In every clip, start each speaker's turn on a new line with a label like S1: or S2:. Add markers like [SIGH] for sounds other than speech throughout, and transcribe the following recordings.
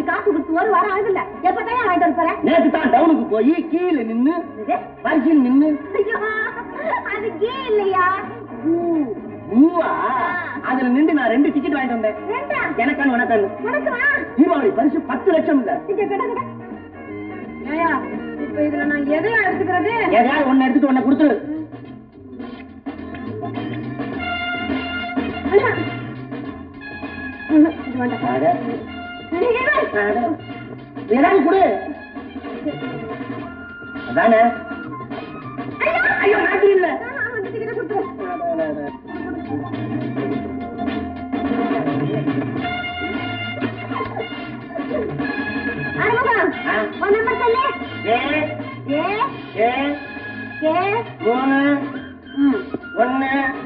S1: சொல்லி காசு கொடுத்து ஒரு வாரம் ஆகுதுல்ல எப்பதான் வாங்கிட்டு வர போறேன்
S2: நேத்து தான் டவுனுக்கு போய் கீழே நின்னு? வரிசையில் நின்னு.
S1: அது கே இல்லையா?
S2: அதுல நின்று நான் ரெண்டு டிக்கெட் வாங்கிட்டு வந்தேன். எனக்கான உனக்கான தீபாவளி பரிசு பத்து லட்சம் இல்ல.
S1: இப்ப இதுல நான் எதையா எடுத்துக்கிறது?
S2: ஏதாவது ஒண்ணு எடுத்துட்டு ஒண்ணு கொடுத்துரு.
S1: வேண்டாம்.
S2: ஏதாவது கொடு அதானே?
S1: ஐயோ,
S2: நாட்டு இல்ல.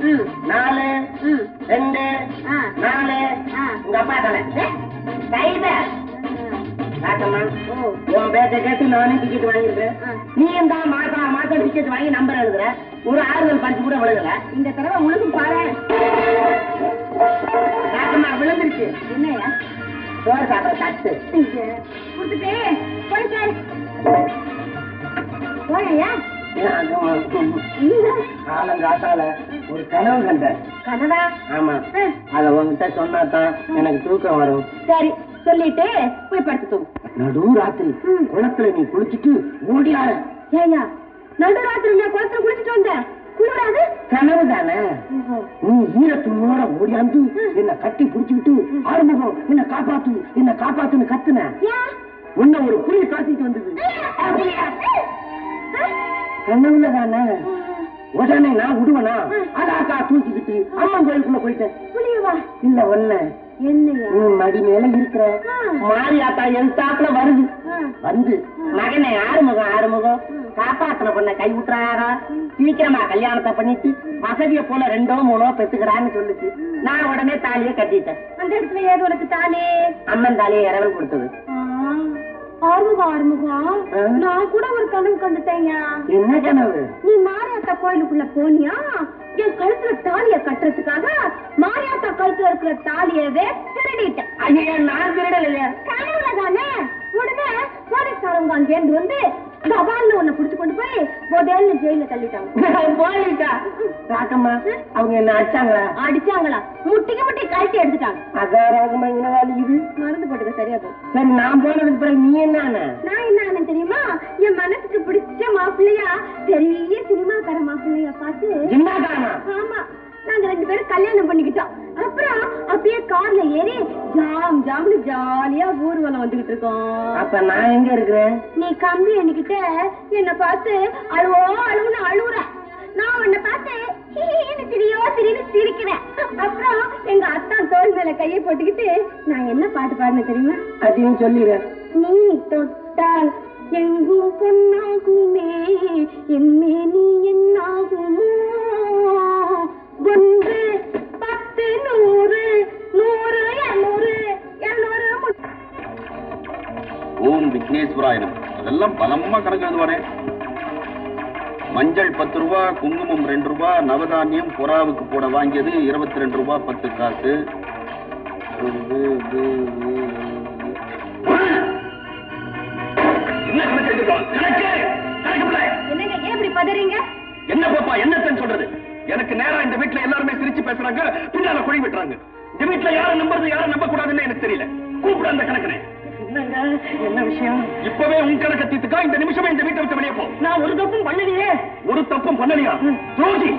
S1: ம்,
S2: நாலு ரெண்டு நாலு. உங்க அப்பா
S1: ஓ,
S2: உன் பேச்ச கேட்டு நானும் டிக்கெட் வாங்கிருக்கேன். நீ இந்த மாசம் மாசம் டிக்கெட் வாங்கி நம்பர் எழுதுற? ஒரு ஆறுதல் பரிசு கூட விழுகல.
S1: இந்த தடவை முழுக்கும் பாரு.
S2: ராக்கம்மா விழுந்துருச்சு.
S1: என்னையா
S2: சோறு சாப்பிட தட்டு.
S1: கொடுத்துட்டு. போய் சார். போயா
S2: காலங்காத்தால ஒரு கனவு கண்டேன்
S1: கனடா
S2: ஆமா. அத உன்கிட்ட சொன்னாதான் எனக்கு தூக்கம் வரும்.
S1: சரி சொல்லிட்டு போய் படுத்து தூங்கு.
S2: நடு ராத்திரி. குளத்துல நீ குளிச்சிட்டு ஓடியார
S1: ஏயா நடுராத்திரி நான் குளத்துல குளிச்சுட்டு வந்தேன். குளிராது?
S2: கனவு தானே நீ ஈரத்துணோட ஓடியாந்து என்ன கட்டி புடிச்சுக்கிட்டு ஆறுமுகம் என்ன காப்பாத்து என்ன காப்பாத்துன்னு கத்துன. உன்ன ஒரு புலி காத்திட்டு வந்தது. கனவுல தானே உடனே நான் விடுவனா அதாக்கா தூக்கிக்கிட்டு அம்மன் கோயிலுக்குள்ள போயிட்டேன். இல்ல ஒண்ணு.
S1: என்னையா?
S2: நீ மடி மேல இருக்கிற மாரியாத்தா எழுத்தாப்புல வருது.
S1: ஆ.
S2: வந்து. மகனே ஆறுமுகம் ஆறுமுகம். காப்பாத்தின பொண்ண கை விட்டுறாரா சீக்கிரமா கல்யாணத்தை பண்ணிட்டு வசதிய போல ரெண்டோ மூணோ பெத்துக்கிறான்னு சொல்லுச்சு நான் உடனே தாலிய கட்டிட்டேன்.
S1: அந்த இடத்துல ஏது உனக்கு தாலி?
S2: அம்மன் தாலியை இரவல் கொடுத்தது.
S1: ஆறுமுகம் ஆறுமுகம்? நான் கூட ஒரு கனவு கண்டுட்டேன்யா.
S2: என்ன கனவு?
S1: நீ மாரியாத்தா கோயிலுக்குள்ள போனியா? என் கழுத்துல தாலிய கட்டுறதுக்காக மாரியாத்தா கழுத்துல இருக்கிற தாலியவே திருடிட்டேன்.
S2: ஐயா நான் திருடலையா.
S1: கனவுல தானே உடனே போலீஸ்காரங்க அங்க இருந்து வந்து கபால்னு புடிச்சு கொண்டு போய் முதல்ல ஜெயில தள்ளிட்டாங்க. [LAUGHS]
S2: போயிட்டா ராக்கம்மா அவங்க என்ன அடிச்சாங்களா?
S1: அடிச்சாங்களா? முட்டிக்கு முட்டி கழட்டி எடுத்துட்டாங்க.
S2: அதான் ராகமா இனவாளி இது?
S1: மருந்து போட்டுக்க சரியா போகும்
S2: சரி நான் போனதுக்கு பிறகு நீ என்ன ஆன?
S1: நான் என்ன ஆனேன் தெரியுமா? என் மனசுக்கு பிடிச்ச மாப்பிள்ளையா பெரிய சினிமாக்கார மாப்பிள்ளையா பார்த்து ஆமா. நாங்க ரெண்டு பேரும் கல்யாணம் பண்ணிக்கிட்டோம். அப்புறம் அப்படியே கார்ல ஏறி ஜாம் ஜாம்னு ஜாலியா ஊர்வலம் வந்துகிட்டு இருக்கோம்.
S2: அப்ப நான் எங்க இருக்கிறேன்?
S1: நீ கம்பி என்கிட்ட என்ன பார்த்து அழுவோ அழுவுன்னு அழுவுற. நான் உன்னை பார்த்து ஹீன்னு சிரியோ சிரின்னு சிரிக்கிறேன். அப்புறம் எங்க அத்தான் தோல் மேல கையை போட்டுக்கிட்டு நான் என்ன பாட்டு பாடினேன் தெரியுமா?
S2: அதையும் சொல்லிடுறேன்
S1: நீ தொட்டால் எங்கும் பொன்னாகுமே என்மே நீ என்னாகுமோ ஒன்று பத்து நூறு நூறு இருநூறு இருநூறு
S3: ஓம் விக்னேஸ்வராயனம் அதெல்லாம் பலமா கணக்கு எழுதுவானே மஞ்சள் பத்து ரூபா குங்குமம் ரெண்டு ரூபா நவதானியம் புறாவுக்கு போட வாங்கியது இருபத்தி ரெண்டு ரூபா பத்து காசு.
S4: என்ன
S1: பதறீங்க?
S4: என்ன பாப்பா என்னத்தன்னு சொல்றது? எனக்கு நேரா இந்த வீட்ல எல்லாருமே சிரிச்சு பேசுறாங்க பின்னால குழி விட்டுறாங்க. இந்த வீட்ல யார நம்புறது யார நம்ப கூடாதுன்னு எனக்கு தெரியல. கூப்பிடு அந்த கணக்கனை.
S2: என்ன விஷயம்?
S4: இப்பவே உன் கணக்க தீத்துக்கா இந்த நிமிஷமே இந்த வீட்டை விட்டு வெளியே போ.
S2: நான் ஒரு தப்பும் பண்ணலையே.
S4: ஒரு தப்பும் பண்ணலையா? துரோகி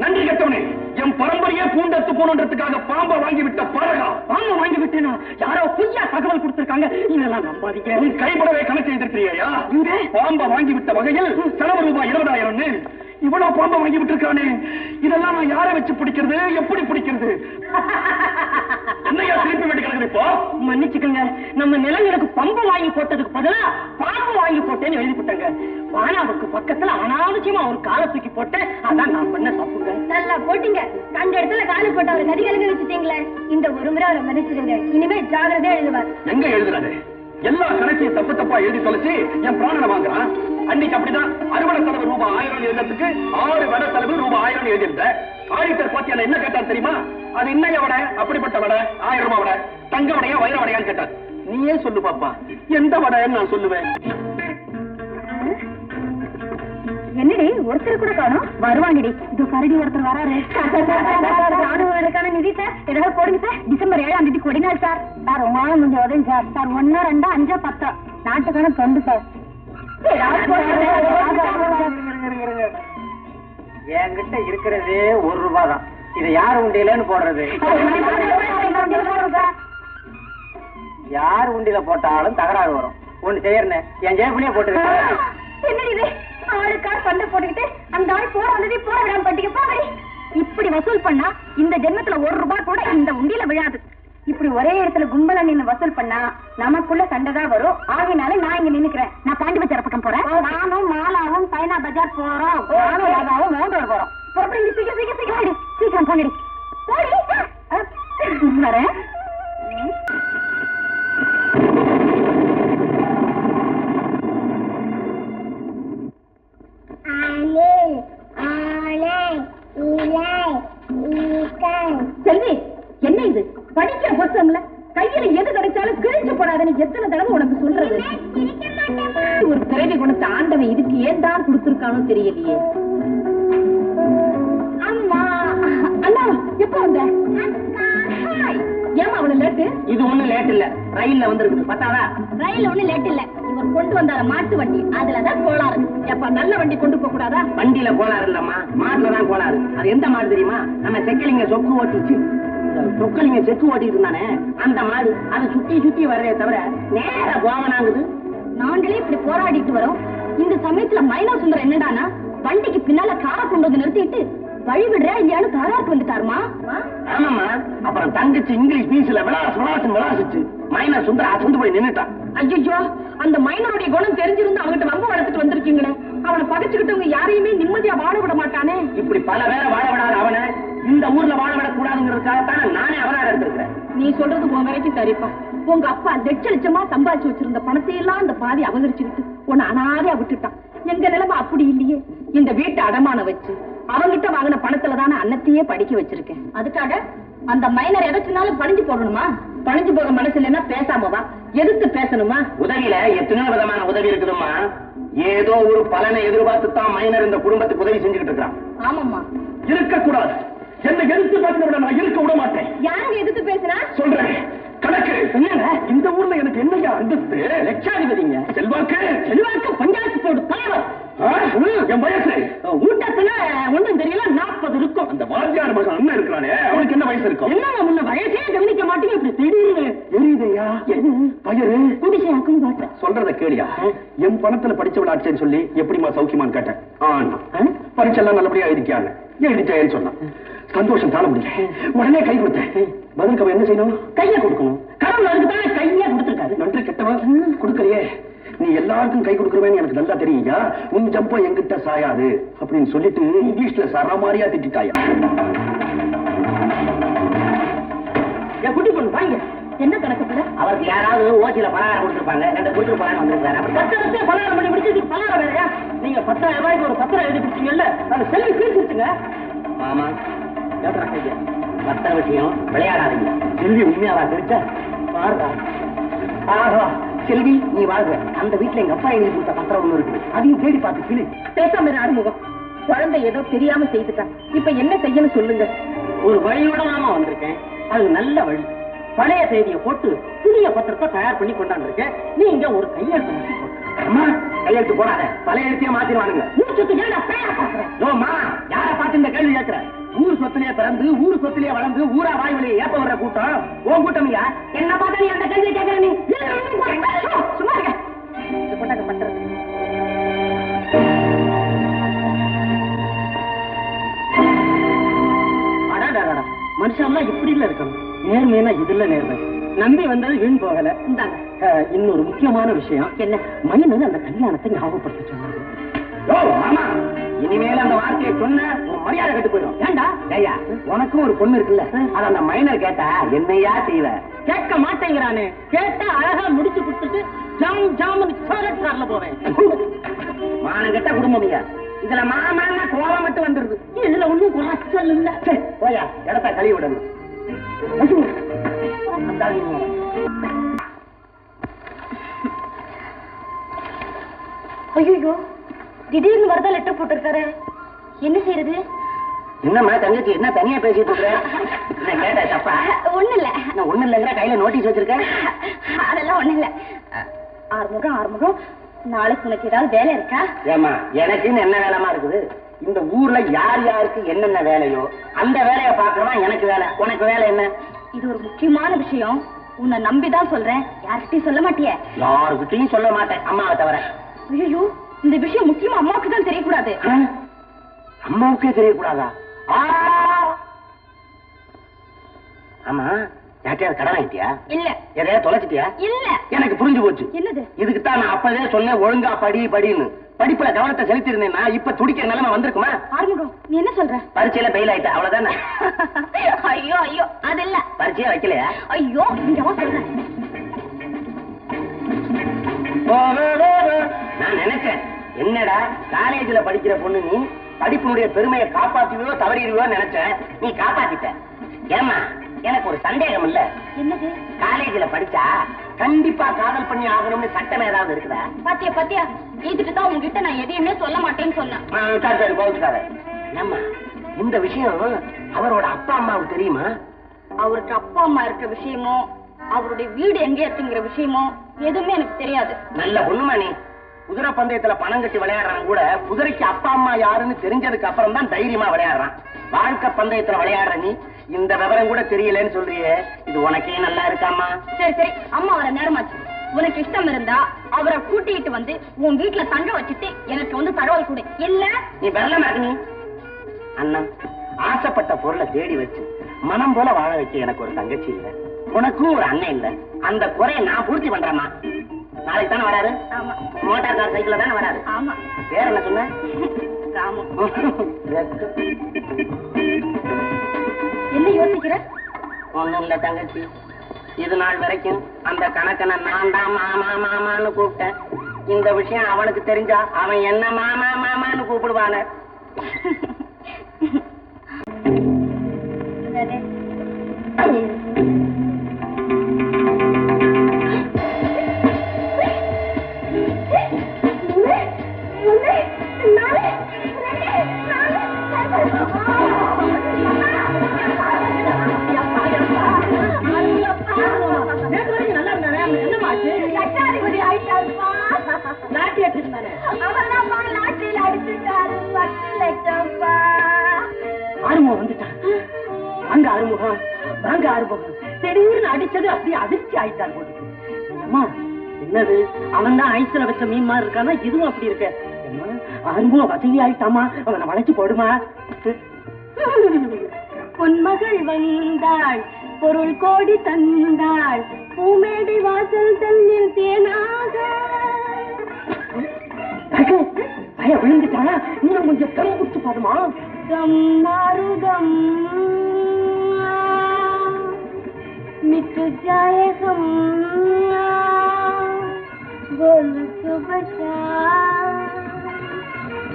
S4: நன்றி கெட்டவனே. என் பரம்பரையே பூண்டத்து போனன்றதுக்காக பாம்பை வாங்கி விட்ட பரகா.
S2: பாம்பு வாங்கி விட்டேனா யாரோ பொய்யா தகவல் கொடுத்திருக்காங்க. இதெல்லாம் நம்பாதீங்க.
S4: கைப்படவே கணக்கு எழுதிருக்கிறியா? பாம்பை வாங்கி விட்ட வகையில் செலவு ரூபாய் இருபதாயிரம்னு. இவ்வளவு பாம்பை வாங்கி விட்டிருக்கானே? இதெல்லாம் நான் யாரை வச்சு பிடிக்கிறது? எப்படி பிடிக்கிறது? என்னையா திருப்பி கிடக்குது இப்போ?
S2: மன்னிச்சுக்கோங்க. நம்ம நிலங்களுக்கு பம்பு வாங்கி போட்டதுக்கு பதிலா பாம்பு வாங்கி போட்டேன்னு எழுதி போட்டாங்க. வானாவுக்கு பக்கத்துல அனாவசியமா ஒரு காலை தூக்கி போட்டேன். அதான் நான் பண்ண தப்புங்க.
S1: நல்லா
S5: போட்டீங்க. கண்ட இடத்துல காலு போட்டு அவரை கதி கலங்க வச்சுட்டீங்களே. இந்த ஒரு முறை அவரை மன்னிச்சிடுங்க. இனிமே ஜாகிரதையா எழுதுவார்.
S6: எங்க எழுதுறாரு? எல்லா கணக்கையும் தப்பு தப்பா எழுதி தொலைச்சு என் பிராணனை வாங்குறான். அன்னைக்கு அப்படிதான் அறுவடை செலவு ரூபாய் ஆயிரம் எழுதுறதுக்கு ஆறு வட செலவு ரூபாய் ஆயிரம் எழுதியிருந்தேன் ஆடிட்டர் பார்த்து என்ன கேட்டார் தெரியுமா? அது இன்னைய வடை அப்படிப்பட்ட வடை ஆயிரம் ரூபாய் வடை தங்க வடையா வைர வடையான்னு கேட்டார். நீயே சொல்லு பாப்பா எந்த வடைன்னு நான் சொல்லுவேன்.
S5: என்னடி ஒருத்தர் கூட காணும்? வருவாங்கடி. இது கரடி ஒருத்தர் வராரு. நிதி சார். ஏதாவது போடுங்க சார். டிசம்பர் ஏழாம் தேதி கொடிநாள் சார். சார் உங்களால முடிஞ்ச உதவி சார். சார் ஒன்னா ரெண்டா அஞ்சா பத்தா. நாட்டுக்கான தொண்டு சார்.
S2: என்கிட்ட இருக்கிறது ஒரு ரூபாய் தான். இதை யார் உண்டியலன்னு போடுறது? யார் உண்டியில போட்டாலும் தகராறு வரும். ஒண்ணு செய்யறேன். என் ஜேபிலேயே போட்டு
S5: ஆளுக்கா சண்டை போட்டுக்கிட்டு அந்த ஆள் போற வந்ததே போட விடாம பண்ணிக்க போகடி இப்படி வசூல் பண்ணா இந்த ஜென்மத்துல ஒரு ரூபாய் கூட இந்த உண்டியில விழாது. இப்படி ஒரே இடத்துல கும்பல நின்னு வசூல் பண்ணா நமக்குள்ள சண்டை தான் வரும். ஆகினால நான் இங்க நின்னுக்கிறேன். நான் பாண்டி பஜார் பக்கம் போறேன். நானும் மாலாவும் சைனா பஜார் போறோம். நானும் ராதாவும் மோந்தோர் போறோம். புறப்படுங்க சீக்கிரம் சீக்கிரம் சீக்கிரம். சீக்கிரம் போங்கடி போடி. வரேன். செல்வி என்ன இது? படிக்கிற புத்தகம்ல? கையில எது கிடைச்சாலும் கிழிச்சு போடாதன்னு எத்தனை தடவை உனக்கு சொல்றது? ஒரு பிறவி குணத்தை ஆண்டவன் இதுக்கு ஏன் தான் கொடுத்திருக்கானோ தெரியலையே. அம்மா! அண்ணா எப்ப வந்த. ஏம்மா அவ்வளவு லேட்டு?
S2: இது ஒண்ணும் லேட் இல்ல. ரயில்ல வந்திருக்குது. பத்தாதா?
S5: ரயில் ஒண்ணு லேட் இல்ல. இவர் கொண்டு வந்தார மாட்டு வண்டி. அதுலதான் கோளாறு. எப்ப நல்ல வண்டி கொண்டு போக கூடாதா?
S2: வண்டியில கோளாறு இல்லம்மா. மாட்டுல தான் கோளாறு. அது எந்த மாடு தெரியுமா? நம்ம செக்கலிங்க சொக்கு ஓட்டிச்சு. சொக்கலிங்க செக்கு ஓட்டிட்டு இருந்தானே அந்த மாடு அதை சுத்தி சுத்தி வர்றதே தவிர நேர கோவனாங்குது
S5: நாங்களே இப்படி போராடிட்டு வரோம். இந்த சமயத்துல மைனா சுந்தரம் என்னடானா வண்டிக்கு பின்னால காரை கொண்டு வந்து நிறுத்திட்டு வழி விடுறா இல்லையான்னு தாராட்டு வந்துட்டாருமா?
S2: ஆமாம்மா. அப்புறம் தங்கச்சி இங்கிலீஷ் பீஸ்ல விளாசு விளாசு விளாசிச்சு. மைனா சுந்தர அசந்து போய் நின்னுட்டான்.
S5: ஐயோ அந்த மைனருடைய குணம் தெரிஞ்சிருந்து அவங்கிட்ட வம்பு வளர்த்துட்டு வந்திருக்கீங்களே. அவனை பகைச்சுக்கிட்டவங்க யாரையுமே நிம்மதியா வாழ விட மாட்டானே.
S2: இப்படி பல பேரை வாழ விடாத அவனை இந்த ஊர்ல வாழ விடக்கூடாதுங்கிறதுக்காகத்தான் நானே அவனாட எடுத்திருக்கிறேன்.
S5: நீ சொல்றது உன் வரைக்கும் சரிப்பா. உங்க அப்பா லட்ச லட்சமா சம்பாதிச்சு வச்சிருந்த பணத்தை எல்லாம் அந்த பாதி அபகரிச்சுக்கிட்டு உன்னை அனாதையா விட்டுட்டான். எங்க நிலைமை அப்படி இல்லையே. இந்த வீட்டை அடமான வச்சு அவங்கிட்ட வாங்கின பணத்துல தானே அன்னத்தையே படிக்க வச்சிருக்கேன். அதுக்காக அந்த மைனர் எதாச்சுனாலும் பணிஞ்சு போடணுமா பணிஞ்சு போக மனசு இல்லைன்னா பேசாம வா. எதிர்த்து பேசணுமா?
S2: உதவியில எத்தனையோ விதமான உதவி இருக்குதும்மா. ஏதோ ஒரு பலனை எதிர்பார்த்து தான் மைனர் இந்த குடும்பத்துக்கு உதவி செஞ்சுக்கிட்டு இருக்கான்
S5: ஆமாம்மா.
S6: இருக்கக்கூடாது. என்னை எதிர்த்து பேசினவிட நான் இருக்க விட மாட்டேன்.
S5: யாருங்க எதிர்த்து பேசுனா?
S6: சொல்றேன். கணக்கு. இந்த ஊர்ல எனக்கு என்னையா அந்தஸ்து?
S2: லட்சாதிபதிங்க.
S6: செல்வாக்கு?
S2: செல்வாக்கு பஞ்சாயத்து போர்டு தலைவர்?
S6: என் வயசு?
S2: ஊட்டத்துல ஒண்ணும் தெரியல நாற்பது இருக்கும்.
S6: அந்த வாத்தியார் மகன் அண்ணன் இருக்கிறானே அவனுக்கு என்ன வயசு இருக்கும்?
S2: என்னங்க முன்ன வயசே கவனிக்க மாட்டீங்க இப்படி திடீர்னு
S6: தெரியுதையா பயிரு
S2: குடிசையாக்கும் பார்த்தேன்
S6: சொல்றத கேளியா. என் பணத்துல படிச்ச விளையாட்சேன்னு சொல்லி எப்படிமா சௌக்கியமான்னு கேட்டேன்? ஆனா பரீட்சை எல்லாம் நல்லபடியா எழுதிக்கான்னு எழுதிட்டேன்னு சொன்னான். சந்தோஷம் தாழ முடியல. உடனே கை கொடுத்தேன். பதிலுக்கு அவன் என்ன செய்யணும்?
S2: கையை கொடுக்கணும். கடவுள் அதுக்கு தான் கையே கொடுத்துருக்காரு.
S6: நன்றி கெட்டவன் கொடுக்கறியே நீ எல்லாருக்கும் கை கொடுக்குறவேன்னு எனக்கு நல்லா தெரியுயா உன் ஜம்பம் என்கிட்ட சாயாது. அப்படின்னு சொல்லிட்டு இங்கிலீஷ்ல சரமாரியா திட்டாயா
S2: குட்டி பொண்ணு வாங்க.
S5: என்ன கணக்கு பிள்ளை
S2: அவருக்கு யாராவது ஓசியில பலகாரம் கொடுத்துருப்பாங்க. ரெண்டு கொடுத்துட்டு போலான்னு வந்திருக்காரு. அப்படி கஷ்டத்தை பலகாரம் பண்ணி முடிச்சு பலகாரம் வேறையா நீங்க பத்தாயிரம் ரூபாய்க்கு ஒரு பத்திரம் எழுதி கொடுத்தீங்கல்ல அது செல்வி கிழிச்சிருச்சுங்க ஆமா பத்திர விஷயம் விளையாடாதீங்க. செல்வி உண்மையாவா கிழிச்சா பாருடா. ஆஹா செல்வி நீ வாழ்க. அந்த வீட்டுல எங்க அப்பா எழுதி கொடுத்த பத்திரம் ஒண்ணு இருக்குது. அதையும் தேடி பார்த்து கிளி.
S5: பேசாம ஆறுமுகம் குழந்தை ஏதோ தெரியாம செய்துட்டான் இப்ப என்ன செய்யணும் சொல்லுங்க.
S2: ஒரு வழியோட நாம வந்திருக்கேன். அது நல்ல வழி. பழைய தேதியை போட்டு புதிய பத்திரத்தை தயார் பண்ணி கொண்டாந்துருக்கேன் நீங்க ஒரு கையெழுத்து போட்டு
S6: அம்மா கையெழுத்து போடாத. பழைய எழுத்தையே மாத்திடுவானுங்க.
S2: மூச்சுக்கு ஏன்டா பேயா பாக்குறேன்
S6: ஓமா யார பார்த்து இந்த கேள்வி கேட்கிற? ஊர் சொத்திலேயே பிறந்து ஊர் சொத்திலேயே வளர்ந்து ஊரா வாய் வழியை ஏப்ப வர்ற கூட்டம். உன் கூட்டமையா
S2: என்ன பார்த்தா நீ அந்த கேள்வியை கேட்கற நீ?
S5: சும்மா இருக்க இது கொண்டாங்க பண்றது
S2: அடாடாடா மனுஷன்லாம் இப்படி இல்ல இருக்கணும் நேர்மையா இதுல நேர்மை. நம்பி வந்தது வீண் போகல. இன்னொரு முக்கியமான விஷயம்.
S5: என்ன?
S2: மைனு அந்த கல்யாணத்தை ஞாபகப்படுத்த சொன்னாங்க. இனிமேல் அந்த வார்த்தையை சொன்ன உன் மரியாதை கெட்டு போயிடும். ஏண்டா? ஐயா உனக்கும் ஒரு பொண்ணு இருக்குல்ல? அத அந்த மைனர் கேட்டா என்னையா செய்வ? கேட்க மாட்டேங்கிறானே. கேட்டா அழகா முடிச்சு கொடுத்துட்டு ஜாம் ஜாமுன்னு டாய்லெட் கார்ல போவேன். மானம் கெட்ட குடும்பம் ஐயா இதுல மாமான கோபம் மட்டும் வந்துருது. இதுல ஒண்ணும் குறைச்சல் இல்ல. போயா இடத்த கழுவி விடணும். ஐயோ,
S1: திடீர்னு வரதா லெட்டர் போட்டிருக்காரு. என்ன செய்யறது
S2: என்னம்மா தங்கச்சி என்ன தனியா பேசிட்டு இருக்க கேட்ட தப்பா?
S1: ஒண்ணு இல்ல
S2: நான் ஒண்ணு இல்லைங்கிற கையில நோட்டீஸ் வச்சிருக்கேன்
S1: அதெல்லாம் ஒண்ணு இல்ல ஆறுமுகம் ஆறுமுகம் நாளைக்கு உனக்கு ஏதாவது வேலை இருக்கா?
S2: ஏமா எனக்குன்னு என்ன வேலைமா இருக்குது? இந்த ஊர்ல யார் யாருக்கு என்னென்ன வேலையோ அந்த வேலையை பார்க்கறதான் எனக்கு வேலை. உனக்கு வேலை என்ன?
S1: இது ஒரு முக்கியமான விஷயம். உன்னை நம்பிதான் சொல்றேன். யார்கிட்டயும் சொல்ல மாட்டியே?
S2: யாருக்கிட்டையும் சொல்ல மாட்டேன். அம்மாவை தவிர.
S1: ஐயோ இந்த விஷயம் முக்கியமா அம்மாவுக்கு தான் தெரியக்கூடாது?
S2: அம்மாவுக்கே தெரியக்கூடாதா! ஆமா. யார்ட்டையாவது கடன் வாங்கிட்டியா?
S1: இல்ல.
S2: எதையாவது தொலைச்சிட்டியா?
S1: இல்ல.
S2: எனக்கு புரிஞ்சு போச்சு.
S1: என்னது?
S2: இதுக்கு தான் நான் அப்பவே சொன்னேன் ஒழுங்கா படி படின்னு. படிப்புல கவனத்தை செலுத்தி இருந்தேன்னா இப்ப துடிக்கிற நிலைமை வந்திருக்குமா?
S1: ஆறுமுகம் நீ என்ன சொல்ற?
S2: பரீட்சையில பெயில் ஆயிட்ட அவ்வளவுதானே?
S1: ஐயோ ஐயோ அது இல்ல
S2: பரீட்சையே வைக்கலையா?
S1: ஐயோ சொல்றேன்
S2: நான் நினைச்சேன் என்னடா காலேஜ்ல படிக்கிற பொண்ணு நீ படிப்பினுடைய பெருமையை காப்பாத்துவியோ தவறிடுவியோ நினைச்சேன். நீ காப்பாத்திட்ட. ஏமா எனக்கு ஒரு சந்தேகம் இல்ல
S1: என்னது?
S2: காலேஜ்ல படிச்சா கண்டிப்பா காதல் பண்ணி ஆகணும்னு சட்டம் ஏதாவது இருக்குதா?
S1: பாத்தியா பாத்தியா? இதுக்கு தான் உங்ககிட்ட நான் எதையுமே சொல்ல மாட்டேன்னு சொன்னேன்.
S2: ஆ, சரி சரி கோவிச்சுக்காத ஏம்மா இந்த விஷயம் அவரோட அப்பா அம்மாவுக்கு தெரியுமா?
S1: அவருக்கு அப்பா அம்மா இருக்க விஷயமோ அவருடைய வீடு எங்க இருக்குங்கிற விஷயமோ எதுவுமே எனக்கு தெரியாது.
S2: நல்ல பொண்ணுமா நீ? குதிரை பந்தயத்துல பணம் கட்டி விளையாடுறான் கூட குதிரைக்கு அப்பா அம்மா யாருன்னு தெரிஞ்சதுக்கு அப்புறம் தான் தைரியமா விளையாடுறான். வாழ்க்கை பந்தயத்துல விளையாடுற நீ இந்த விவரம் கூட தெரியலன்னு சொல்றியே. இது உனக்கே நல்லா இருக்காமா
S1: சரி சரி. அம்மா வர நேரமாச்சு. உனக்கு இஷ்டம் இருந்தா அவரை கூட்டிட்டு வந்து உன் வீட்டுல தங்க வச்சுட்டு எனக்கு வந்து தகவல் கொடு. இல்ல?
S2: நீ இருக்கு நீ அண்ணா ஆசைப்பட்ட பொருளை தேடி வச்சு மனம் போல வாழ வைக்க எனக்கு ஒரு தங்கச்சி இல்ல. உனக்கும் ஒரு அண்ணன் இல்ல. அந்த குறையை நான் பூர்த்தி பண்றேம்மா. நாளைக்கு தானே வராரு?
S1: ஆமா.
S2: மோட்டார் கார் சைக்கிள்ல தானே வராரு?
S1: ஆமா.
S2: பேர் என்ன சொன்ன? [LAUGHS]
S1: ராமு. [LAUGHS] என்ன யோசிக்கிற?
S2: ஒண்ணும் இல்ல தங்கச்சி. இது நாள் வரைக்கும் அந்த கணக்கனை நான் தான் மாமா மாமான்னு கூப்பிட்டேன். இந்த விஷயம் அவனுக்கு தெரிஞ்சா அவன் என்ன மாமா மாமான்னு கூப்பிடுவானே. [LAUGHS] ஆறுமுகம் வாங்க ஆறுமுகம் திடீர்னு அடிச்சது அப்படியே அதிர்ச்சி ஆயிட்டான் போட்டு அம்மா என்னது? அவன் தான் ஐஸ்ல வச்ச மீன் மாதிரி இருக்கானா? இதுவும் அப்படி இருக்க. ஆறுமுகம் வசதி ஆயிட்டாமா அவனை வளைச்சு போடுமா?
S1: பொன்மகள் வந்தாள் பொருள் கோடி தந்தாள் பூமேடை வாசல் தன்னில் தேனாக.
S2: பய விழுந்துட்டானா? இன்னும் கொஞ்சம் தம் குடிச்சு பாருமா
S1: கம் நாருகம் मिट जाए हम बोल सुबह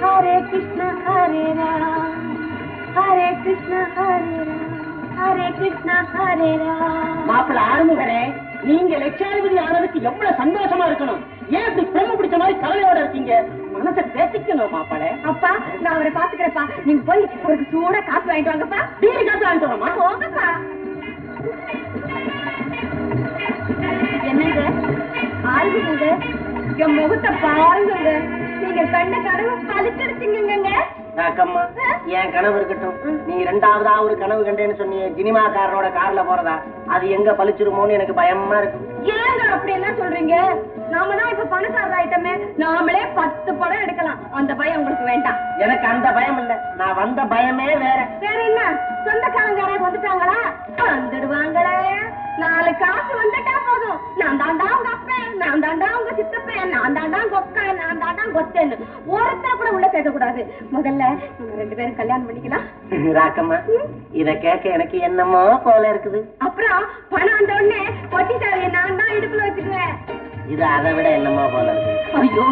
S1: हरे कृष्ण हरे राम हरे कृष्ण हरे राम हरे कृष्ण हरे राम
S2: மாப்பிள்ள ஆறுமுகரே நீங்க லட்சாதிபதி ஆனதுக்கு எவ்வளவு சந்தோஷமா இருக்கணும் ஏன் இப்படி பிரம்ம பிடிச்ச மாதிரி கவலையோட இருக்கீங்க மனசை தேத்திக்கணும் மாப்பிள
S1: அப்பா நான் அவரை பாத்துக்கிறேன்ப்பா நீங்க போய் அவருக்கு சூடா காப்பி வாங்கிட்டு வாங்கப்பா
S2: வீடு காத்து வாங்கிட்டு வரமா
S1: போங்கப்பா என்னங்க ஆளுங்க என் முகத்தை பாருங்க. நீங்க கண்ட கனவு பழிச்சிருச்சுங்க
S2: ராக்கம்மா என் கனவு இருக்கட்டும். நீ ரெண்டாவதா ஒரு கனவு கண்டேன்னு சொன்னியே சினிமாக்காரனோட கார்ல போறதா? அது எங்க பழிச்சிருமோன்னு எனக்கு பயமா இருக்கு.
S1: ஏங்க அப்படி என்ன சொல்றீங்க? நாம தான் இப்ப பணக்காரர் ஆயிட்டமே. நாமளே பத்து படம் எடுக்கலாம். அந்த பயம் உங்களுக்கு வேண்டாம்.
S2: எனக்கு அந்த பயம் இல்ல. நான் வந்த பயமே வேற.
S1: வேற என்ன? சொந்தக்காரங்க யாராவது வந்துட்டாங்களா? வந்துடுவாங்களே. நாலு காசு வந்துட்டா போதும். நான் தாண்டா உங்க அப்பன் நான் தாண்டா உங்க சித்தப்பன் நான் தாண்டா கொக்கன் நான் தாண்டா கொத்தேன்னு ஒருத்தர் கூட உள்ள கேட்கக்கூடாது முதல்ல நம்ம ரெண்டு பேரும் கல்யாணம் பண்ணிக்கலாம். [LAUGHS]
S2: ராக்கம்மா இத கேட்க எனக்கு என்னமோ போல இருக்குது.
S1: அப்புறம் பணம் வந்த உடனே பொட்டி சாவியை நான் தான் இடுப்புல வச்சுக்குவேன்.
S2: இது அதை விட என்னமோ போல
S1: ஐயோ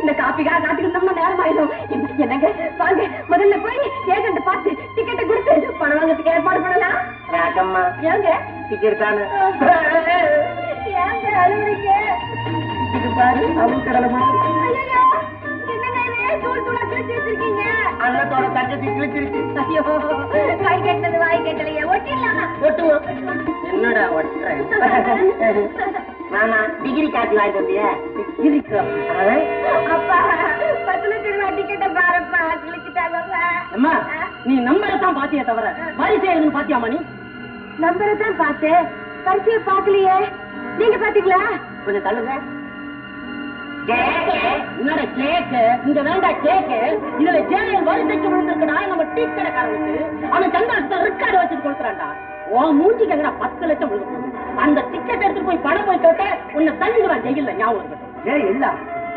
S1: இந்த காப்பிக்காக காத்துக்கிட்டோம்னா நேரம் ஆயிடும் என்ன- என்னங்க? வாங்க முதல்ல போய் ஏஜென்ட் பார்த்து டிக்கெட்டை கொடுத்து பணம் வாங்கறதுக்கு ஏற்பாடு பண்ணலாம்.
S2: ராக்கம்மா
S1: ஏங்க?
S2: டிக்கெட் தானே?
S1: ஏங்க அழுவுறீங்க?
S2: இது பாரு அவன் கடலை மாதிரி
S1: ஐயோ என்னங்க இது? தூள் தூளா கிழிச்சு வச்சிருக்கீங்க.
S2: அண்ணத்தோட தங்கச்சி கிழிச்சிருச்சு.
S1: ஐயோ வாய் கேட்டது வாய் கேட்டலையே. ஒட்டிடலாம்?
S2: ஒட்டுவோம். என்னடா ஒட்டுறேன் [LAUGHS] நானா டிகிரி காப்பி வாங்கிட்டு வந்தியா? டிகிரி காப்பி
S1: அப்பா பத்து லட்சம் ரூபாய் டிக்கெட்டை பாருப்பா கிழிச்சிட்டாங்கப்பா
S2: அம்மா நீ நம்பரை தான் பாத்தியே தவிர வரிசை எதுன்னு பாத்தியாமா நீ?
S1: நம்பரை தான் பார்த்தேன். பரிசையை பார்க்கலையே. நீங்க பாத்தீங்களா
S2: கொஞ்சம் தள்ளுங்க. என்னடா கேக்கு? இங்க வேண்டாம் கேக்கு. இதுல ஜெயல் வரிசைக்கு விழுந்திருக்கடா நம்ம டீ கடைக்காரனுக்கு அவன் சந்தோஷத்தை ரிக்கார்டு வச்சுட்டு கொடுக்குறான்டா. உன் மூஞ்சிக்கு எங்கடா பத்து லட்சம் விழுந்து. அந்த டிக்கெட் எடுத்து போய் பணம் போய் கேட்ட உன்னை தள்ளிடுவான் ஜெயில ஞாபகம்
S4: ஏ இல்ல.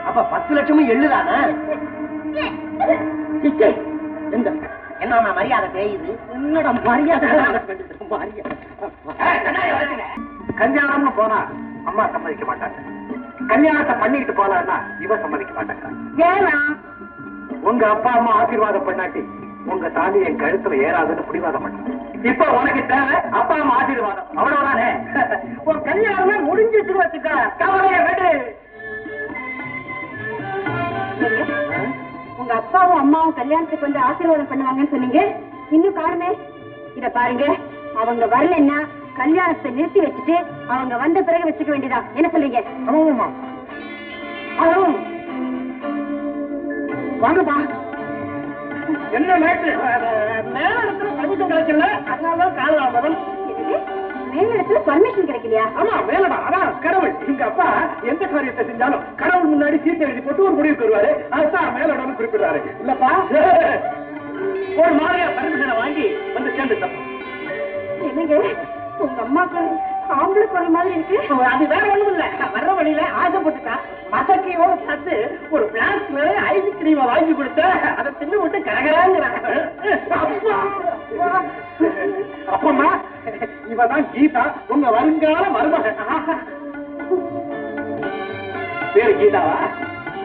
S4: அப்ப பத்து லட்சமும்
S2: இந்த என்னடா மரியாதை தேயுது என்னடா மரியாதை? மரியாதை.
S4: கல்யாணம்னு போனா அம்மா சம்மதிக்க மாட்டாங்க. கல்யாணத்தை பண்ணிட்டு போலான்னா இவ சம்மதிக்க மாட்டாங்க
S1: ஏனா
S4: உங்க அப்பா அம்மா ஆசீர்வாதம் பண்ணாட்டி உங்க தாலி என் கழுத்துல ஏறாதுன்னு பிடிவாதம் பண்ணாங்க இப்ப உனக்கு தேவை அப்பா அம்மா ஆசீர்வாதம். அவ்வளவுதானே? [LAUGHS] உன் கல்யாணமே முடிஞ்சிட்டு வச்சுக்க. கவலைய விடு.
S1: உங்க அப்பாவும் அம்மாவும் கல்யாணத்துக்கு வந்து ஆசீர்வாதம் பண்ணுவாங்கன்னு சொன்னீங்க. இன்னும் காணுமே இத பாருங்க. அவங்க வரலன்னா கல்யாணத்தை நிறுத்தி வச்சுட்டு அவங்க வந்த பிறகு வச்சுக்க வேண்டியதா? என்ன சொல்றீங்க?
S4: வாங்கப்பா. என்ன மேட்டு? மேல இடத்துல பர்மிஷன் கிடைக்கல. அதனாலதான் காலதாமதம்
S1: மேலிடத்துல பர்மிஷன் கிடைக்கலையா?
S4: ஆமா மேலடா. அதான் கடவுள். எங்க அப்பா எந்த காரியத்தை செஞ்சாலும் கடவுள் முன்னாடி சீட்டு எழுதி போட்டு ஒரு முடிவுக்கு வருவாரு அதுதான் மேலடம்னு குறிப்பிடுறாரு. இல்லப்பா. [LAUGHS] ஒரு மாதிரியா பர்மிஷனை வாங்கி வந்து சேர்ந்து தப்பு
S1: என்னங்க? உங்க அம்மாக்கு ஆம்பளை குரல் மாதிரி இருக்கு.
S4: அது வேற ஒண்ணும் இல்ல. வர்ற வழியில ஆசைப்பட்டுட்டா மசக்கையோட பார்த்து ஒரு பிளாஸ்க்ல ஐஸ்கிரீமை வாங்கி கொடுத்த அதை தின்னு விட்டு கரகராங்கிறாங்க அப்பமா இவதான் கீதா உங்க வருங்கால மருமகன். பேரு கீதாவா?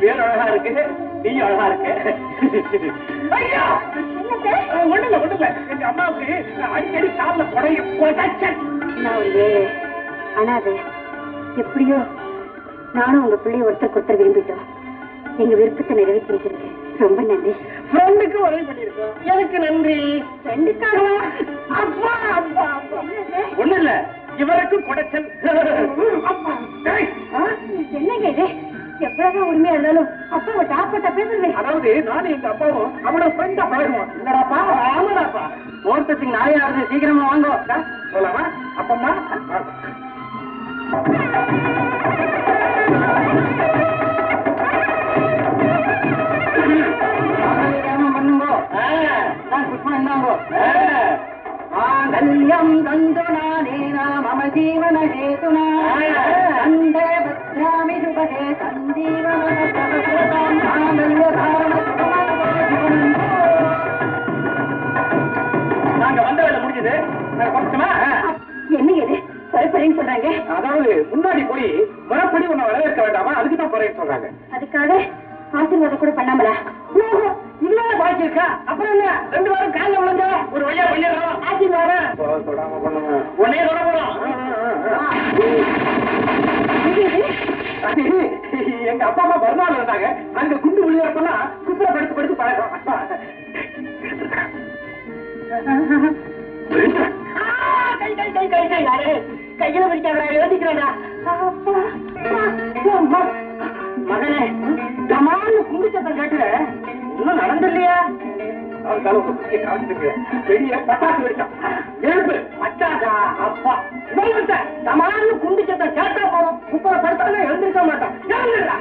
S4: பேர் அழகா இருக்கு. நீ அழகா இருக்கு. ஐயா! ஒண்ணுல ஒண்ணுல எங்க அம்மாவுக்கு அடிக்கடி காலில் புடையும்
S1: நான் அனாதை எப்படியோ நானும் உங்க பிள்ளைய ஒருத்தருக்கு ஒருத்தர் விரும்பிட்டோம். எங்க விருப்பத்தை நிறைவேற்றி வச்சிருக்கேன் ரொம்ப நன்றி.
S4: ஃப்ரெண்டுக்கு உதவி பண்ணிருக்கோம் எனக்கு நன்றி?
S1: ரெண்டுக்காகவா
S4: அப்பா அப்பா அப்பா. ஒண்ணு இல்ல. இவருக்கு குடைச்சல்?
S1: என்னங்க இது? எவ்வளவுதான் உரிமையா இருந்தாலும் அப்பாவை டாப்பட்டா பேசுறது
S4: அதாவது நானும் எங்க அப்பாவும் அவனோட ஃப்ரெண்டா பழகுவோம். இல்லடாப்பா? ஆமாடாப்பா.
S2: போர்த்தத்துக்கு நாளையாவது சீக்கிரமா வாங்க
S4: சொல்லலாமா அப்பம்மா?
S2: பண்ணுங்கோ நான் புஷ்பம் ஜீவன ஹேதுனா பத்ராமி சுபகே சஞ்சீவன சதசுரதாம் மாங்கல்ய
S4: நாங்க வந்த வேலை முடிஞ்சது.
S1: இது பரப்பரேன்னு சொல்றாங்க
S4: அதாவது முன்னாடி போய் முறைப்படி உன்னை வரவேற்க வேண்டாமா? அதுக்கு தான் போறேன்னு சொல்றாங்க
S1: அதுக்காக ஆசீர்வாதம் கூட பண்ணாமலா?
S4: இல்லாத பாக்கி இருக்கா? அப்புறம் என்ன? ரெண்டு பேரும் காலைல விழுங்க ஒரு வழியா பண்ணிடுறோம். ஆசீர்வாதம். தொடாம பண்ணுங்க. உடனே தொட போறோம். எங்க அப்பா அம்மா பர்மால இருந்தாங்க அங்க குண்டு விழுகிறப்பெல்லாம் குப்புற படுத்து படுத்து பழக்கம். அப்பா கை கை கை கை. கை கையில பிடிக்காதடா எழுதிக்கிறேன்டா மகனே தமான்னு குண்டு சத்தம் கேட்டு இன்னும் நடந்தில்லையா அப்பா. தமான்னு குண்டு சத்தம் கேட்டா போதும். குப்பரை படுத்தாலும் எழுந்திருக்க மாட்டான். எழுந்துடா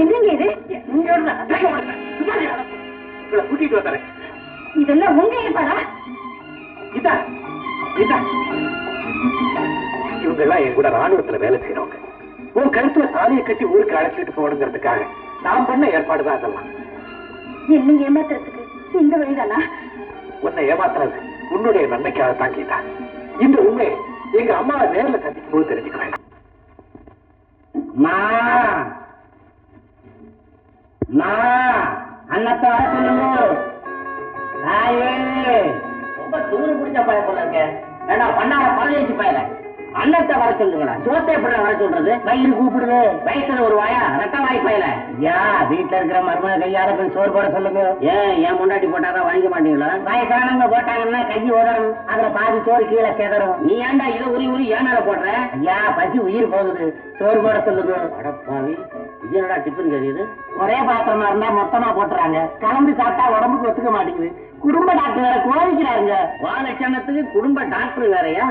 S1: என்னங்க இது?
S4: கூட்டிட்டு
S7: இதெல்லாம் உங்க ஏற்பாடா
S4: இதா. இதா. இவங்க எல்லாம் என் கூட ராணுவத்துல வேலை செய்யறவங்க உன் கழுத்துல தாலியை கட்டி ஊருக்கு அழைச்சிட்டு போடுங்கிறதுக்காக நான் பண்ண ஏற்பாடு தான் அதெல்லாம்.
S7: என்னங்க ஏமாத்துறதுக்கு இந்த வழிதானா?
S4: உன்னை ஏமாத்துறது உன்னுடைய நன்மைக்காக தான் கீதா. இந்த உண்மை எங்க அம்மாவை நேர்ல சந்திக்கும் போது தெரிஞ்சுக்கிறேன்
S8: மா மா அன்னத்தை வர சொல்லுங்க. ரொம்ப தூரம் பிடிச்ச பையன் போல இருக்க. ஏடா பண்ணார பழகி பயல அன்னத்தை வர சொல்லுங்கடா. சோத்தை எப்படி வர சொல்றது? வயிறு கூப்பிடுது. வயசுல ஒரு வாயா? ரெட்ட வாய் பயல. யா வீட்டுல இருக்கிற மருமக கையால போய் சோறு போட சொல்லுங்க. ஏன் ஏன் முன்னாடி போட்டாதான் வாங்கிக்க மாட்டீங்களா? வயசானவங்க போட்டாங்கன்னா கை உதறும் அதுல பாதி சோறு கீழே சேதரும் நீ ஏன்டா இதை உரி உரி ஏன் மேல போடுற? ஐயா பசி உயிர் போகுது. சோறு போட சொல்லுங்க. அடப்பாவி என்னடா டிஃபன் கறியுது ஒரே பாத்திரமா இருந்தா மொத்தமா போட்டுறாங்க. கலந்து சாப்பிட்டா உடம்புக்கு ஒத்துக்க மாட்டேங்குது. குடும்ப டாக்டர் வேற கோவிக்கிறாங்க வா லட்சணத்துக்கு குடும்ப டாக்டர் வேறயா?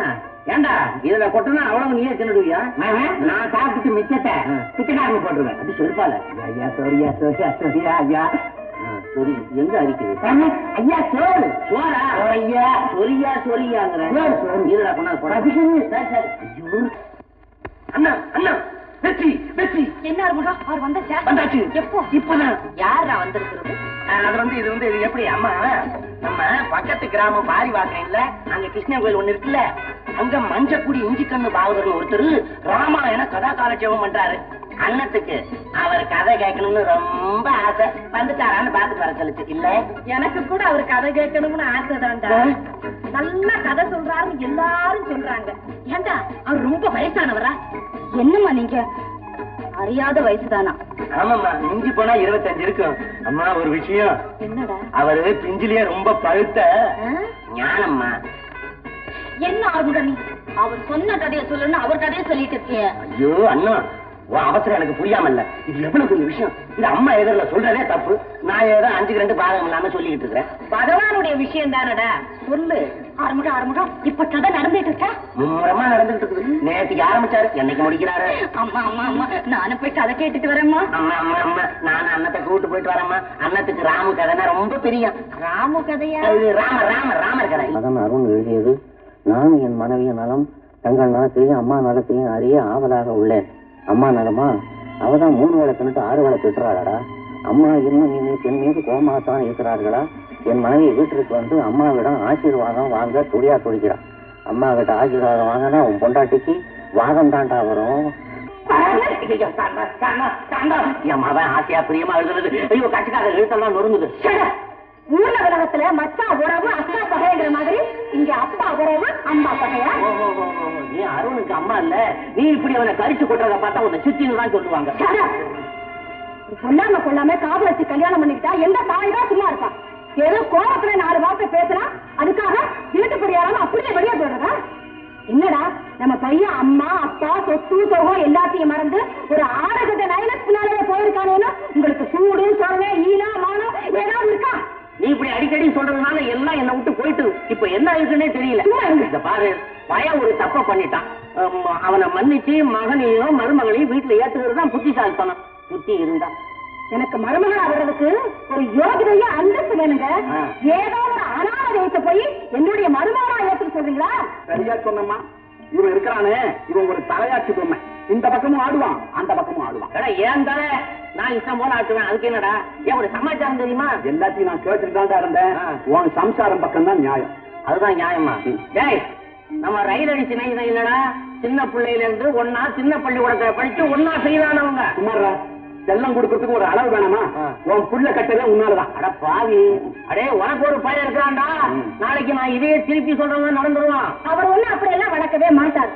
S8: ஏண்டா? இதுல கொட்டுனா அவ்வளவு நீயே தின்னுடுவியா? நான் சாப்பிட்டுட்டு மிச்சத்தை பிச்சைக்காரங்க போட்டுருவேன். அது சொல்பால ஐயா சோரியா சோரியா சோரியா ஐயா சொரி. எங்க அரிக்குது? ஐயா சோறு. சோறா? ஐயா. சொரியா சொரியாங்கிற. போட. சரி சரி. ஐயோ.
S4: அண்ணா அண்ணா. வெற்றி வெற்றி.
S7: என்ன அருமுகம் அவர் வந்தாச்சா?
S4: வந்தாச்சு.
S7: எப்போ?
S4: இப்பதான்
S7: யாரா வந்திருக்கிறது?
S8: அது வந்து இது வந்து இது எப்படி? அம்மா நம்ம பக்கத்து கிராமம் பாரி வாக்கன்ல அங்க கிருஷ்ணன் கோயில் ஒண்ணு இருக்குல்ல அங்க மஞ்சக்குடி இஞ்சி கண்ணு பாவதர்னு ஒருத்தர் ராமாயண கதா காலட்சேபம் பண்றாரு. அன்னத்துக்கு அவர் கதை கேட்கணும்னு ரொம்ப ஆசை. வந்துட்டாரான்னு பார்த்துட்டு வர சொல்லுச்சு. இல்ல?
S7: எனக்கு கூட அவர் கதை கேட்கணும்னு ஆசைதான்டா நல்லா கதை சொல்றாருன்னு எல்லாரும் சொல்றாங்க. ஏண்டா அவர் ரொம்ப வயசானவரா? என்னம்மா நீங்க? அறியாத வயசுதானா?
S8: ஆமாம்மா மிஞ்சி போனா இருபத்தஞ்சு இருக்கும். அம்மா ஒரு விஷயம்.
S7: என்னடா?
S8: அவரு பிஞ்சிலேயே ரொம்ப பழுத்த? ஞானம்மா.
S7: என்ன ஆர்முக நீ அவர் சொன்ன கதையை சொல்லணும்னு அவர் கதையை சொல்லிட்டு இருக்கிய.
S8: ஐயோ அண்ணா உன் அவசரம் எனக்கு புரியாம இல்ல இது எவ்வளவு பெரிய விஷயம்? இது அம்மா எதிரில சொல்றதே தப்பு. நான் ஏதோ அஞ்சுக்கு ரெண்டு பாதகம் இல்லாம சொல்லிக்கிட்டு இருக்கிறேன்.
S7: பகவானுடைய விஷயம் தானடா? சொல்லு. ஆறுமுகம் ஆறுமுகம். இப்ப கதை நடந்துட்டு இருக்கா?
S8: மும்முரமா நடந்துட்டு இருக்குது. நேற்றுக்கு ஆரம்பிச்சாரு என்னைக்கு முடிக்கிறாரு?
S7: அம்மா அம்மா அம்மா. நானும் போய் கதை கேட்டுட்டு வரேம்மா.
S8: அம்மா அம்மா அம்மா. நான் அன்னத்தை கூட்டு போயிட்டு வரேம்மா. அன்னத்துக்கு ராமு கதைனா ரொம்ப பிரியம்.
S7: ராமு கதையா?
S8: ராம ராம ராமர் கதை. மகன் அருண் எழுதியது. நானும் என் மனைவியின் நலம் தங்கள் நலத்தையும் அம்மா நலத்தையும் அறிய ஆவலாக உள்ளேன். அம்மா நலமா அவதான் மூணு வேளை தின்னுட்டு ஆறு வேளை திட்டுறாளடா. அம்மா இன்னும் நீ என் மீது கோமாத்தான் இருக்கிறார்களா? என் மனைவி வீட்டிற்கு வந்து அம்மாவிடம் ஆசீர்வாதம் வாங்க துடியா துடிக்கிறான் அம்மா கிட்ட ஆசீர்வாதம் வாங்கினா உன் பொண்டாட்டிக்கு வாதம் தாண்டா வரும். என் மகன் ஆசையா பிரியமா எழுதுறது ஐயோ கட்டுக்காத எழுத்தெல்லாம் நொறுங்குது.
S7: ஊர்ல உலகத்துல மச்சான் உறவு அக்கா பகைங்கிற மாதிரி இங்க அப்பா உறவு அம்மா பகையா.
S8: நீ அருணுக்கு அம்மா இல்ல. நீ இப்படி அவனை கரிச்சு கொட்டுறத பார்த்தா உன்னை சுத்தின்னு தான் சொல்லுவாங்க.
S7: சொல்லாம கொள்ளாம காது வச்சு கல்யாணம் பண்ணிக்கிட்டா எந்த தாய் தான் சும்மா இருப்பான் ஏதோ கோபத்துல நாலு வார்த்தை பேசுறா அதுக்காக வீட்டுப்படியாராம அப்படியே வெளியே போடுறதா என்னடா நம்ம பையன் அம்மா அப்பா சொத்து சொகம் எல்லாத்தையும் மறந்து ஒரு ஆடகட்ட நயனத்து பின்னாலே போயிருக்கானேன்னு உங்களுக்கு சூடு சொரணை ஈனா மானம் ஏதாவது இருக்கா?
S8: நீ இப்படி அடிக்கடி சொல்றதுனால எல்லாம் என்ன விட்டு போயிட்டு இப்ப என்ன ஆயிருக்குன்னே தெரியல. இந்த பாரு. பையன் ஒரு தப்ப பண்ணிட்டான். அவனை மன்னிச்சு மகனையும் மருமகளையும் வீட்டுல ஏத்துக்கிறது தான் புத்திசாலித்தனம் புத்தி இருந்தா.
S7: எனக்கு மருமகளா வர்றதுக்கு ஒரு யோகிதைய அந்தஸ்து வேணுங்க. ஏதோ ஒரு அனாதை போய் என்னுடைய மருமகளா ஏத்துக்க சொல்றீங்களா?
S4: சரியா சொன்னம்மா. இவன் இருக்கிறானே இவன் ஒரு தலையாட்சி பொம்மை. இந்த பக்கமும் ஆடுவான் அந்த பக்கமும் ஆடுவான்.
S8: ஏடா, ஏன் தலை? நான் இஷ்டம் போல ஆட்டுவேன் அதுக்கு என்னடா? ஏன் ஒரு சமாச்சாரம் தெரியுமா?
S4: எல்லாத்தையும் நான் கேட்டுட்டு தான் இருந்தேன். உன் சம்சாரம் பக்கம் தான் நியாயம்.
S8: அதுதான் நியாயமா. டேய் நம்ம ரயில் அடி சின்ன இல்லடா? சின்ன பிள்ளையில இருந்து ஒன்னா சின்ன பள்ளிக்கூடத்தை படிச்சு ஒன்னா செய்தானவங்க
S4: சுமாரா செல்லம் கொடுக்கறதுக்கு ஒரு அளவு வேணாமா. உன் புள்ள கட்டதே உன்னாலதான்.
S8: அட பாவி. அடே உனக்கு ஒரு பையன் இருக்கிறான்டா.
S4: ம்.
S8: நாளைக்கு நான் இதே திருப்பி சொல்றவங்க நடந்துருவான்.
S7: அவர் ஒண்ணு அப்படியெல்லாம் வளர்க்கவே மாட்டார்.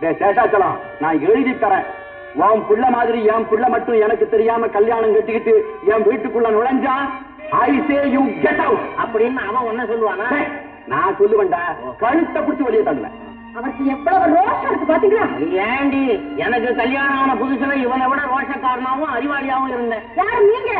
S4: சேஷாச்சலம் நான் எழுதி தரேன். உன் புள்ள மாதிரி என் புள்ள மட்டும் எனக்கு தெரியாம கல்யாணம் கட்டிக்கிட்டு என் வீட்டுக்குள்ள நுழைஞ்சா I say you get out
S8: அப்படின்னு அவன் ஒன்ன சொல்லுவானா?
S4: நான் சொல்லுவேன்டா. கழுத்தை பிடிச்சி வெளியே தள்ளுவேன்.
S7: அவருக்கு எவ்வளவு ரோஷம் இருக்கு பாத்தீங்களா?
S8: ஏண்டி? எனக்கு கல்யாணம் ஆன புதுசுல இவனை விட ரோஷக்காரனாவும் அறிவாளியாவும் இருந்தேன்.
S7: யாரு நீங்க?